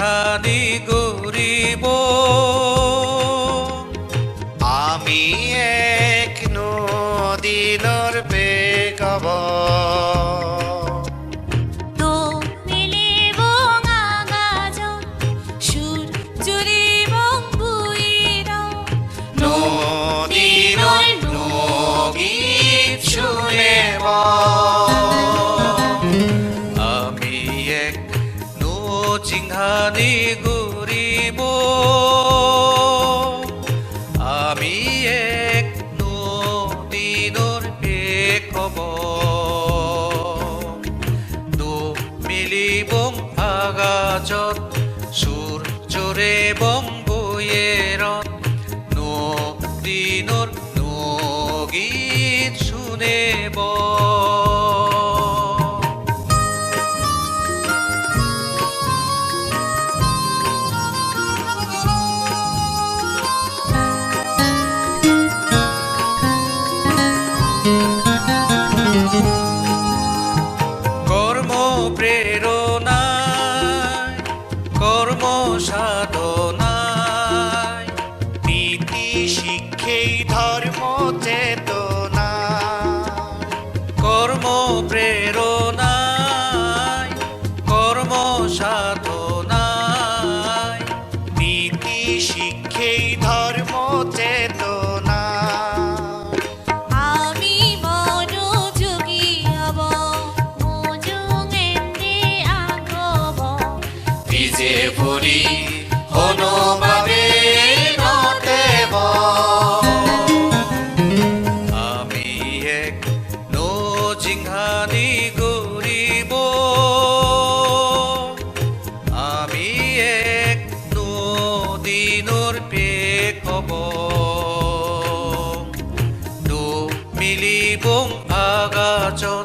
জিংহানি গরিব আমি এক নদীনৰ বেগব 또 জিংহানি গরিব আমি এক নদীনৰ পেখব দু মিলিবম আগাজত সুর জোরে বম বইয়েরত নদীনৰ নগীত শুনেব ধর্ম চেতনা কর্ম প্রেরণায় ভিজে পৰি হনুমানে নদেব আমি এক নো জিংহানি গরিব। আমি এক নদীনোর পেক হব মিলিবং আগাজন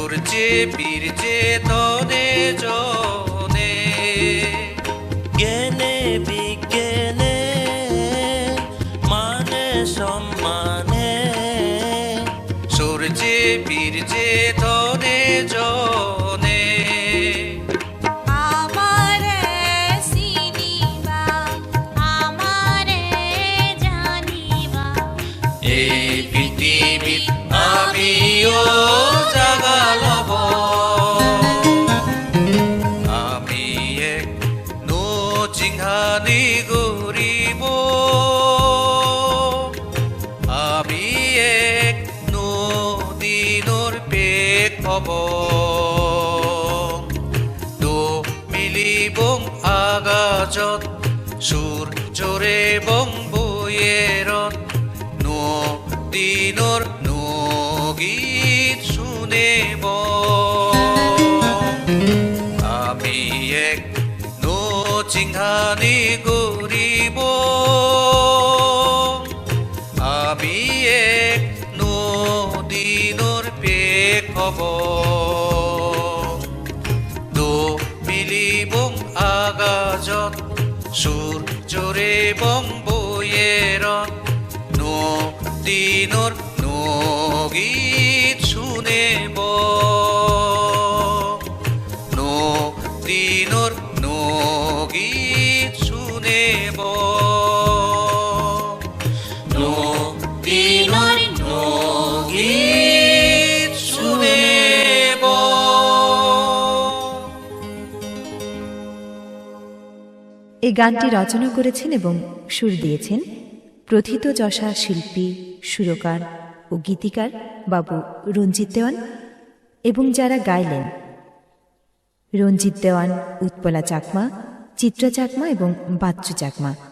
সূর্যে বীর্যে তনে জনে জ্ঞানে বিজ্ঞানে মানে সম্মানে। সুরচে বীর্যে তনে জনে হব দো মিলিবং আগাজত, সুর জোরে বং বইয়েরত নদীনোর নগীত শুনেব আমি এক নো চিংহানি গরিব। আমি এক নদীনোর পেক হব আগাজত সুর জোরে বম্বয়ের বইয়েরত নদীনোর এই গানটি রচনা করেছেন এবং সুর দিয়েছেন প্রথিত যশা শিল্পী, সুরকার ও গীতিকার বাবু রঞ্জিত দেওয়ান এবং যারা গাইলেন রঞ্জিত দেওয়ান, উৎপলা চাকমা, চিত্রা চাকমা এবং বাচ্চু চাকমা।